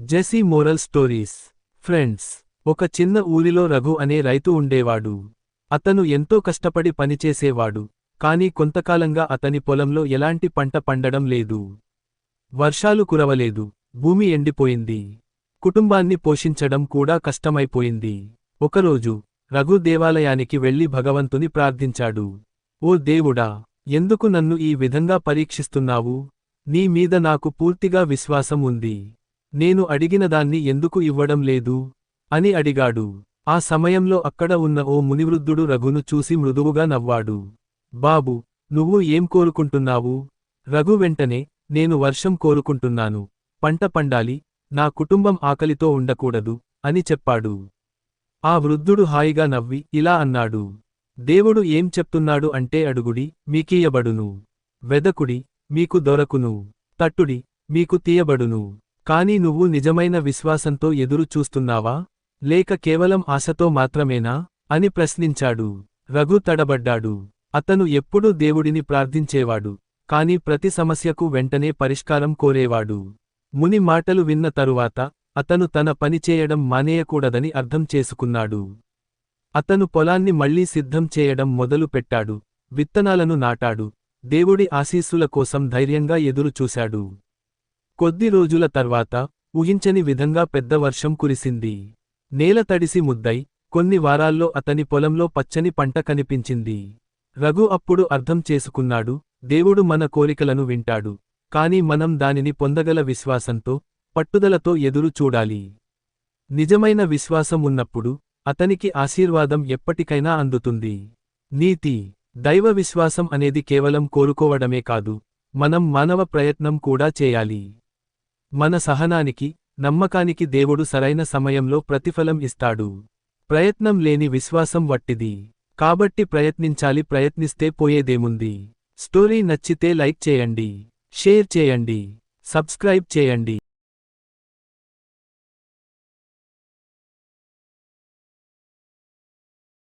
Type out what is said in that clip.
జెసీ moral stories friends ఒక చిన్న ఊరిలో రఘు అనే రైతు ఉండేవాడు. అతను ఎంతో కష్టపడి పనిచేసేవాడు. కాని కొంతకాలంగా అతని పొలంలో ఎలాంటి పంట పండడం లేదు. వర్షాలు కురవలేదు. భూమి ఎండిపోయింది. కుటుంబాన్ని పోషించడం కూడా కష్టమైపోయింది. ఒకరోజు రఘు దేవాలయానికి వెళ్ళి భగవంతుని ప్రార్థించాడు. ఓ దేవుడా ఎందుకు నన్ను ఈ విధంగా పరీక్షిస్తున్నావు? నీ మీద నాకు పూర్తిగా విశ్వాసం ఉంది. నేను అడిగినదాన్ని ఎందుకు ఇవ్వడం లేదు? అని అడిగాడు. ఆ సమయంలో అక్కడ ఉన్న ఓ మునివృద్ధుడు రఘును చూసి మృదువుగా నవ్వాడు. బాబు నువ్వు ఏం కోరుకుంటున్నావు? రఘు వెంటనే నేను వర్షం కోరుకుంటున్నాను. పంట పండాలి నా కుటుంబం ఆకలితో ఉండకూడదు అని చెప్పాడు. ఆ వృద్ధుడు హాయిగా నవ్వి ఇలా అన్నాడు. దేవుడు ఏం చెప్తున్నాడు అంటే అడుగుడి మీకీయబడును. వెదకుడి మీకు దొరకును. తట్టుడి మీకు తీయబడును. కాని నువ్వు నిజమైన విశ్వాసంతో ఎదురు చూస్తున్నావా? లేక కేవలం ఆశతో మాత్రమేనా? అని ప్రశ్నించాడు. రఘు తడబడ్డాడు. అతను ఎప్పుడూ దేవుడిని ప్రార్థించేవాడు కాని ప్రతి సమస్యకు వెంటనే పరిష్కారం కోరేవాడు. ముని మాటలు విన్న తరువాత అతను తన పనిచేయడం మానేయకూడదని అర్థం చేసుకున్నాడు. అతను పొలాన్ని మళ్ళీ సిద్ధం చేయడం మొదలు పెట్టాడు. విత్తనాలను నాటాడు. దేవుడి ఆశీస్సుల కోసం ధైర్యంగా ఎదురుచూశాడు. కొద్ది రోజుల తర్వాత ఊహించని విధంగా పెద్ద వర్షం కురిసింది. నేల తడిసి ముద్దై కొన్ని వారాల్లో అతని పొలంలో పచ్చని పంట కనిపించింది. రఘు అప్పుడు అర్థం చేసుకున్నాడు దేవుడు మన కోరికలను వింటాడు కాని మనం దానిని పొందగల విశ్వాసంతో పట్టుదలతో ఎదురు చూడాలి. నిజమైన విశ్వాసం ఉన్నప్పుడు అతనికి ఆశీర్వాదం ఎప్పటికైనా అందుతుంది. నీతి దైవ విశ్వాసం అనేది కేవలం కోరుకోవడమే కాదు మనం మానవ ప్రయత్నం కూడా చేయాలి. మన సహనానికి నమ్మకానికి దేవుడు సరైన సమయంలో ప్రతిఫలం ఇస్తాడు. ప్రయత్నం లేని విశ్వాసం వట్టిది. కాబట్టి ప్రయత్నించాలి ప్రయత్నిస్తే పోయేదేముంది? స్టోరీ నచ్చితే లైక్ చేయండి షేర్ చేయండి సబ్స్క్రైబ్ చేయండి.